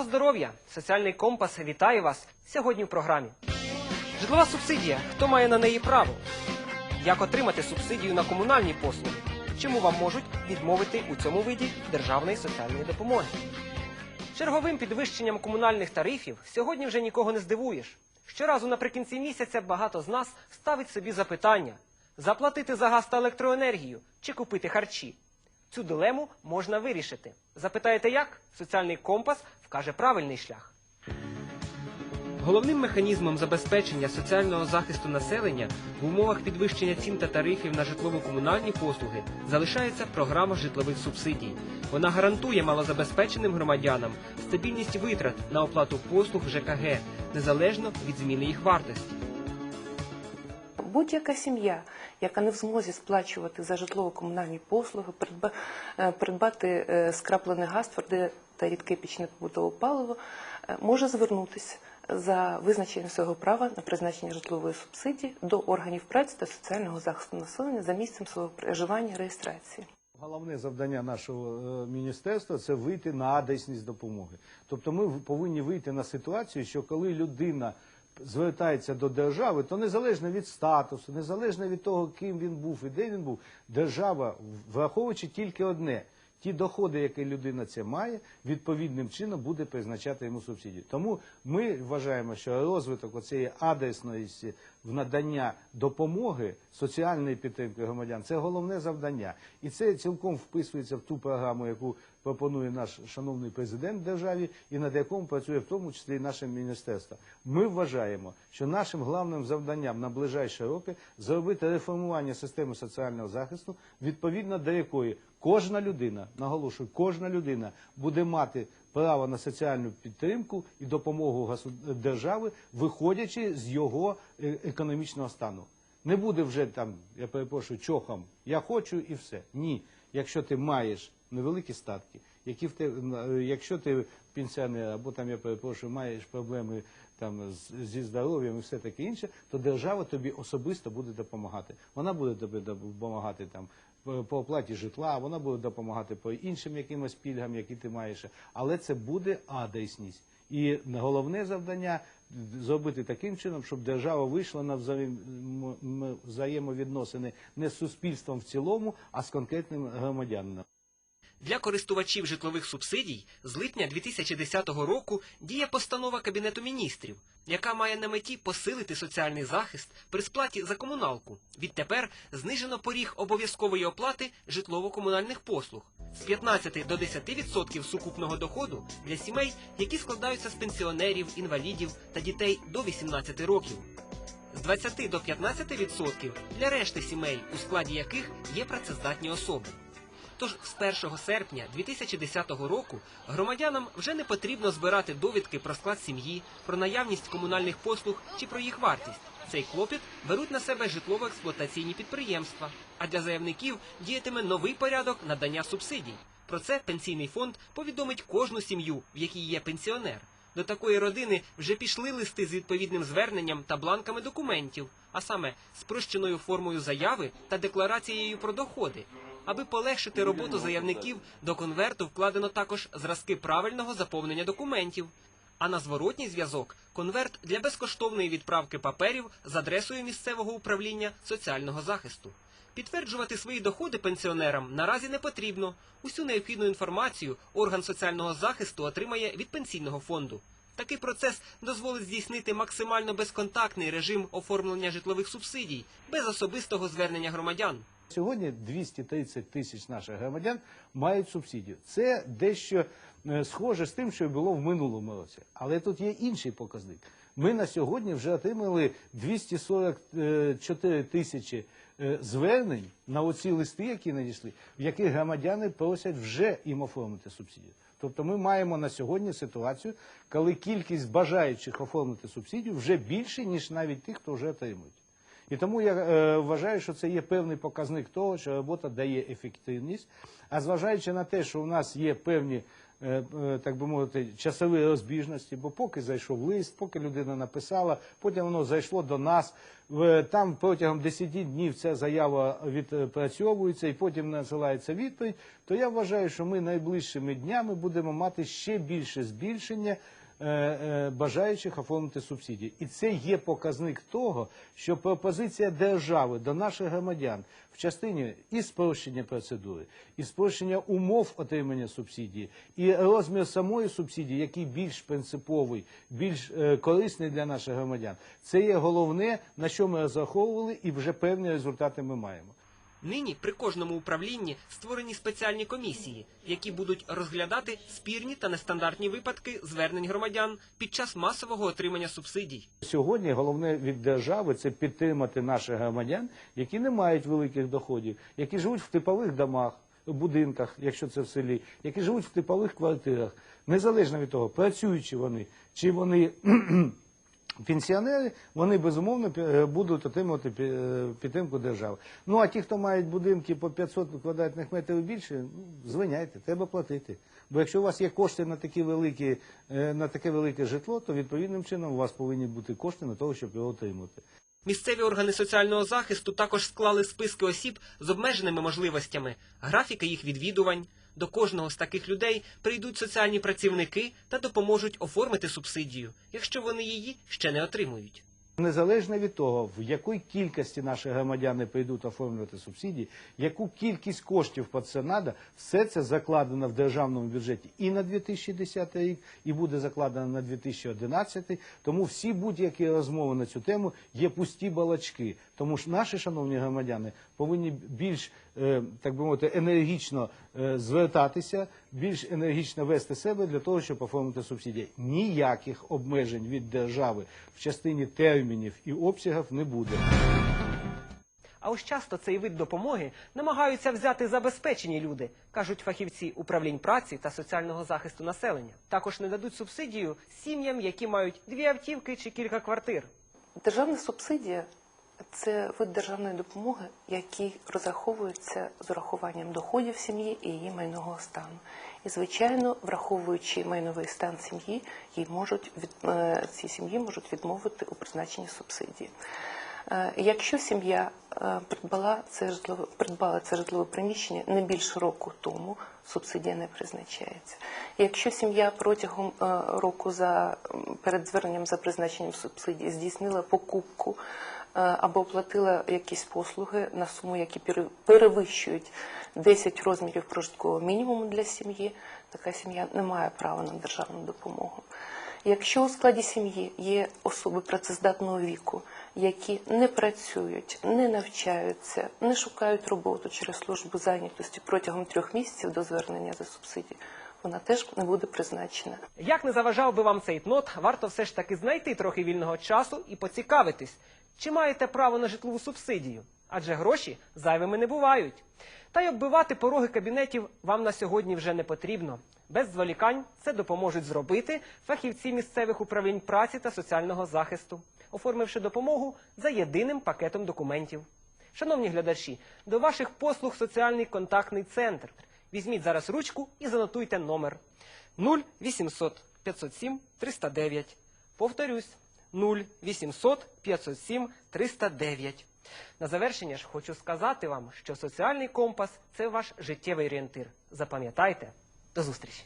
Доброго здоров'я! Соціальний компас вітає вас сьогодні в програмі. Житлова субсидія. Хто має на неї право? Як отримати субсидію на комунальні послуги? Чому вам можуть відмовити у цьому виді державної соціальної допомоги? Черговим підвищенням комунальних тарифів сьогодні вже нікого не здивуєш. Щоразу наприкінці місяця багато з нас ставить собі запитання: заплатити за газ та електроенергію чи купити харчі. Цю дилему можна вирішити. Запитаєте як? Соціальний компас вкаже правильний шлях. Головним механізмом забезпечення соціального захисту населення в умовах підвищення цін та тарифів на житлово-комунальні послуги залишається програма житлових субсидій. Вона гарантує малозабезпеченим громадянам стабільність витрат на оплату послуг ЖКГ незалежно від зміни їх вартості. Будь-яка сім'я, яка не в змозі сплачувати за житлово-комунальні послуги, е, придбати е, скраплений газ, тверде та рідке пічне побутове паливо, е, може звернутися за визначенням свого права на призначення житлової субсидії до органів праці та соціального захисту населення за місцем свого проживання реєстрації. Головне завдання нашого міністерства це вийти на адресність допомоги. Тобто ми повинні вийти на ситуацію, що коли людина звертається до держави, то незалежно від статусу, незалежно від того, ким він був і де він був, держава, враховуючи тільки одне. Ті доходи, які людина це має, відповідним чином буде призначати йому субсидію. Тому ми вважаємо, що розвиток оцієї адресності в надання допомоги, соціальної підтримки громадян це головне завдання. І це цілком вписується в ту програму, яку пропонує наш шановний президент державі, і над якому працює в тому числі і наше міністерство. Ми вважаємо, що нашим головним завданням на ближайші роки зробити реформування системи соціального захисту, відповідно до якої кожна людина, наголошую, кожна людина буде мати право на соціальну підтримку і допомогу держави, виходячи з його е, економічного стану. Не буде вже там, я перепрошую, чохом, я хочу і все. Ні. Якщо ти маєш невеликі статки, які в те, е, якщо ти пенсіонер або там, я перепрошую, маєш проблеми там з- зі здоров'ям і все таке інше, то держава тобі особисто буде допомагати. Вона буде тобі допомагати там по по оплаті житла, вона буде допомагати по іншим якимось пільгам, які ти маєш. Але це буде адресність. І головне завдання зробити таким чином, щоб держава вийшла на взаємовідносини не з суспільством в цілому, а з конкретним громадянином. Для користувачів житлових субсидій з липня 2010 року діє постанова Кабінету міністрів, яка має на меті посилити соціальний захист при сплаті за комуналку. Відтепер знижено поріг обов'язкової оплати житлово-комунальних послуг з 15 до 10% сукупного доходу для сімей, які складаються з пенсіонерів, інвалідів та дітей до 18 років. З 20 до 15% для решти сімей, у складі яких є працездатні особи. Тож з 1 серпня 2010 року громадянам вже не потрібно збирати довідки про склад сім'ї, про наявність комунальних послуг чи про їх вартість. Цей клопіт беруть на себе житлово-експлуатаційні підприємства. А для заявників діятиме новий порядок надання субсидій. Про це пенсійний фонд повідомить кожну сім'ю, в якій є пенсіонер. До такої родини вже пішли листи з відповідним зверненням та бланками документів, а саме спрощеною формою заяви та декларацією про доходи. Аби полегшити роботу заявників, до конверту вкладено також зразки правильного заповнення документів. А на зворотній зв'язок конверт для безкоштовної відправки паперів з адресою місцевого управління соціального захисту. Підтверджувати свої доходи пенсіонерам наразі не потрібно. Усю необхідну інформацію орган соціального захисту отримає від пенсійного фонду. Такий процес дозволить здійснити максимально безконтактний режим оформлення житлових субсидій без особистого звернення громадян. Сьогодні 230 тисяч наших громадян мають субсидію. Це дещо е, схоже з тим, що було в минулому році. Але тут є інший показник. Ми на сьогодні вже отримали 244 тисячі е, звернень на оці листи, які надійшли, в яких громадяни просять вже їм оформити субсидію. Тобто ми маємо на сьогодні ситуацію, коли кількість бажаючих оформити субсидію вже більше, ніж навіть тих, хто вже отримують. І тому я е, вважаю, що це є певний показник того, що робота дає ефективність. А зважаючи на те, що у нас є певні е, е, так би мовити, часові розбіжності, бо поки зайшов лист, поки людина написала, потім воно зайшло до нас. В- Там протягом 10 днів ця заява відпрацьовується і потім надсилається відповідь. То я вважаю, що ми найближчими днями будемо мати ще більше збільшення бажаючих оформити субсидії. І це є показник того, що пропозиція держави до наших громадян в частині і спрощення процедури, і спрощення умов отримання субсидії, і розмір самої субсидії, який більш принциповий, більш е, корисний для наших громадян. Це є головне, на що ми розраховували, і вже певні результати ми маємо. Нині при кожному управлінні створені спеціальні комісії, які будуть розглядати спірні та нестандартні випадки звернень громадян під час масового отримання субсидій. Сьогодні головне від держави це підтримати наших громадян, які не мають великих доходів, які живуть в типових домах, будинках, якщо це в селі, які живуть в типових квартирах, незалежно від того, працюючи вони чи вони. Пенсіонери вони безумовно е, будуть отримувати е, підтримку держави. Ну а ті, хто мають будинки по 500 квадратних метрів і більше, ну, звиняйте, треба платити. Бо якщо у вас є кошти на такі великі, е, на таке велике житло, то відповідним чином у вас повинні бути кошти на того, щоб його отримати. Місцеві органи соціального захисту також склали списки осіб з обмеженими можливостями, графіки їх відвідувань. До кожного з таких людей прийдуть соціальні працівники та допоможуть оформити субсидію, якщо вони її ще не отримують. Незалежно від того, в якій кількості наші громадяни прийдуть оформлювати субсидії, яку кількість коштів по це надо, все це закладено в державному бюджеті і на 2010 рік, і буде закладено на 2011. Тому всі будь-які розмови на цю тему є пусті балачки. Тому ж наші шановні громадяни повинні більш е, так би мовити енергічно звертатися, більш енергічно вести себе для того, щоб оформити субсидії. Ніяких обмежень від держави в частині термінів і обсягів не буде. А ось часто цей вид допомоги намагаються взяти забезпечені люди, кажуть фахівці управлінь праці та соціального захисту населення. Також не дадуть субсидію сім'ям, які мають дві автівки чи кілька квартир. Державна субсидія це вид державної допомоги, який розраховується з урахуванням доходів сім'ї і її майнового стану. І, звичайно, враховуючи майновий стан сім'ї, їй можуть від е, цій сім'ї можуть відмовити у призначенні субсидії. Е, Якщо сім'я е, придбала це житлове придбала це житлове приміщення не більше року тому, субсидія не призначається. Якщо сім'я протягом року за перед зверненням за призначенням субсидії здійснила покупку або оплатила якісь послуги на суму, які пере- перевищують 10 розмірів прожиткового мінімуму для сім'ї, така сім'я не має права на державну допомогу. Якщо у складі сім'ї є особи працездатного віку, які не працюють, не навчаються, не шукають роботу через службу зайнятості протягом трьох місяців до звернення за субсидії, вона теж не буде призначена. Як не заважав би вам цей нот, варто все ж таки знайти трохи вільного часу і поцікавитись, чи маєте право на житлову субсидію, адже гроші зайвими не бувають. Та й оббивати пороги кабінетів вам на сьогодні вже не потрібно. Без зволікань це допоможуть зробити фахівці місцевих управлінь праці та соціального захисту, оформивши допомогу за єдиним пакетом документів. Шановні глядачі, до ваших послуг соціальний контактний центр. Візьміть зараз ручку і занотуйте номер 0800 507 309. Повторюсь, 0800 507 309. На завершення ж хочу сказати вам, що соціальний компас це ваш життєвий орієнтир. Запам'ятайте. До зустрічі!